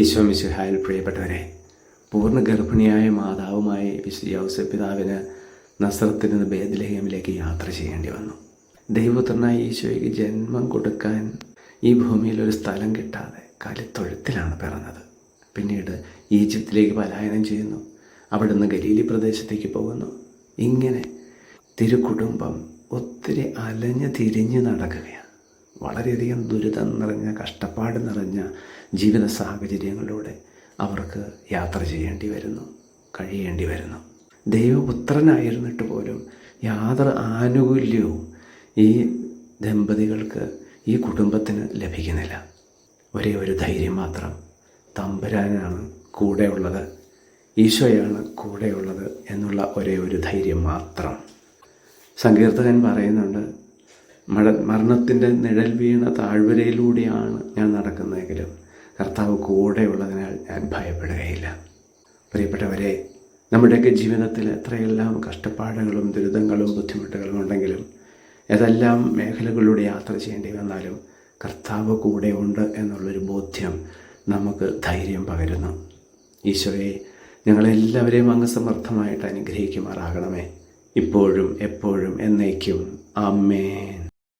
ഈശോ മിശുഹായിൽ പ്രിയപ്പെട്ടവരെ പൂർണ ഗർഭിണിയായ മാതാവുമായി വിശുദ്ധ യൗസഫ് പിതാവിന് നസ്രത്തിൽ നിന്ന് ബേദലഹേമിലേക്ക് യാത്ര ചെയ്യേണ്ടി വന്നു. ദൈവപുത്രനായ ഈശോയ്ക്ക് ജന്മം കൊടുക്കാൻ ഈ ഭൂമിയിൽ ഒരു സ്ഥലം കിട്ടാതെ കലിത്തൊഴുത്തിലാണ് പിറന്നത്. പിന്നീട് ഈജിപ്തിലേക്ക് പലായനം ചെയ്യുന്നു. അവിടുന്ന് ഗലീലി പ്രദേശത്തേക്ക് പോകുന്നു. ഇങ്ങനെ തിരുക്കുടുംബം ഒത്തിരി അലഞ്ഞു തിരിഞ്ഞ് നടക്കുകയാണ്. വളരെയധികം ദുരിതം നിറഞ്ഞ കഷ്ടപ്പാട് നിറഞ്ഞ ജീവിത സാഹചര്യങ്ങളിലൂടെ അവർക്ക് യാത്ര ചെയ്യേണ്ടി വരുന്നു കഴിയേണ്ടി വരുന്നു. ദൈവപുത്രനായിരുന്നിട്ട് പോലും യാതൊരു ആനുകൂല്യവും ഈ ദമ്പതികൾക്ക് ഈ കുടുംബത്തിന് ലഭിക്കുന്നില്ല. ഒരേ ഒരു ധൈര്യം മാത്രം. തമ്പുരാനാണ് കൂടെയുള്ളത് ഈശോയാണ് കൂടെയുള്ളത് എന്നുള്ള ഒരേ ഒരു ധൈര്യം മാത്രം. സങ്കീർത്തകൻ പറയുന്നുണ്ട് മഴ മരണത്തിന്റെ നിഴൽ വീണ താഴ്വരയിലൂടെയാണ് ഞാൻ നടക്കുന്നതെങ്കിലും കർത്താവ് കൂടെയുള്ളതിനാൽ ഞാൻ ഭയപ്പെടുകയില്ല. പ്രിയപ്പെട്ടവരെ നമ്മുടെയൊക്കെ ജീവിതത്തിൽ എത്രയെല്ലാം കഷ്ടപ്പാടുകളും ദുരിതങ്ങളും ബുദ്ധിമുട്ടുകളും ഉണ്ടെങ്കിലും ഏതെല്ലാം മേഖലകളിലൂടെ യാത്ര ചെയ്യേണ്ടി വന്നാലും കർത്താവ് കൂടെ ഉണ്ട് എന്നുള്ളൊരു ബോധ്യം നമുക്ക് ധൈര്യം പകരുന്നു. ഈശോയെ ഞങ്ങളെല്ലാവരെയും അങ്ങ് സമർത്ഥമായിട്ട് അനുഗ്രഹിക്കുമാറാകണമേ. ഇപ്പോഴും എപ്പോഴും എന്നേക്കും. ആമേൻ.